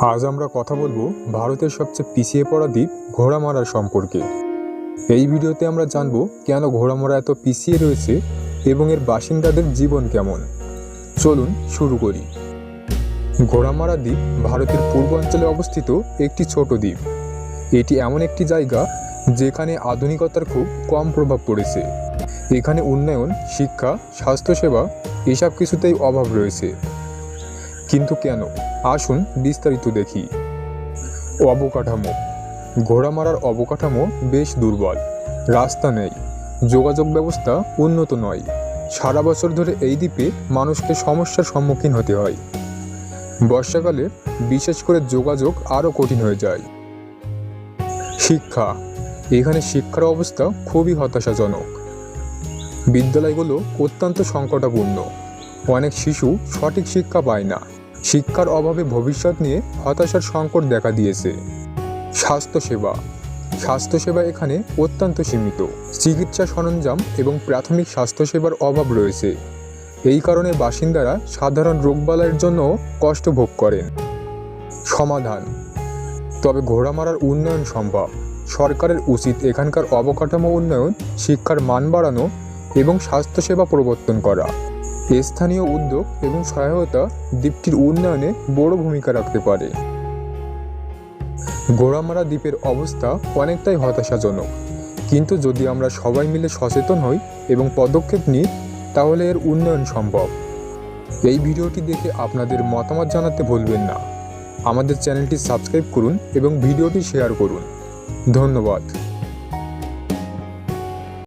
আজ আমরা কথা বলব ভারতের সবচেয়ে পিছিয়ে পড়া দ্বীপ ঘোড়ামারা সম্পর্কে। এই ভিডিওতে আমরা জানব কেন ঘোড়ামারা এত পিছিয়ে রয়েছে এবং এর বাসিন্দাদের জীবন কেমন। চলুন শুরু করি। ঘোড়ামারা দ্বীপ ভারতের পূর্বাঞ্চলে অবস্থিত একটি ছোট দ্বীপ। এটি এমন একটি জায়গা যেখানে আধুনিকতার খুব কম প্রভাব পড়েছে। এখানে উন্নয়ন, শিক্ষা, স্বাস্থ্যসেবা, এসব কিছুতেই অভাব রয়েছে। কিন্তু কেন? আসুন বিস্তারিত দেখি। অবকাঠামো। ঘোড়া মারার অবকাঠামো বেশ দুর্বল। রাস্তা নেই। যোগাযোগ ব্যবস্থা উন্নত নয়। সারা বছর ধরে এই দ্বীপে মানুষকে সমস্যার সম্মুখীন হতে হয়। বর্ষাকালে বিশেষ করে যোগাযোগ আরও কঠিন হয়ে যায়। শিক্ষা। এখানে শিক্ষার অবস্থা খুবই হতাশাজনক। বিদ্যালয়গুলো অত্যন্ত সংকটাপূর্ণ। অনেক শিশু সঠিক শিক্ষা পায় না। শিক্ষার অভাবে ভবিষ্যৎ নিয়ে হতাশার সংকট দেখা দিয়েছে। স্বাস্থ্যসেবা। স্বাস্থ্যসেবা এখানে অত্যন্ত সীমিত। চিকিৎসা সরঞ্জাম এবং প্রাথমিক স্বাস্থ্যসেবার অভাব রয়েছে। এই কারণে বাসিন্দারা সাধারণ রোগবালাইয়ের জন্য কষ্ট ভোগ করেন। সমাধান। তবে ঘোড়া মারার উন্নয়ন সম্ভব। সরকারের উচিত এখানকার অবকাঠামো উন্নয়ন, শিক্ষার মান বাড়ানো এবং স্বাস্থ্যসেবা প্রবর্তন করা। স্থানীয় উদ্যোগ এবং সহায়তা দ্বীপটির উন্নয়নে বড় ভূমিকা রাখতে পারে। গোড়ামারা দ্বীপের অবস্থা অনেকটাই হতাশাজনক। কিন্তু যদি আমরা সবাই মিলে সচেতন হই এবং পদক্ষেপ নিই, তাহলে এর উন্নয়ন সম্ভব। এই ভিডিওটি দেখে আপনাদের মতামত জানাতে ভুলবেন না। আমাদের চ্যানেলটি সাবস্ক্রাইব করুন এবং ভিডিওটি শেয়ার করুন। ধন্যবাদ।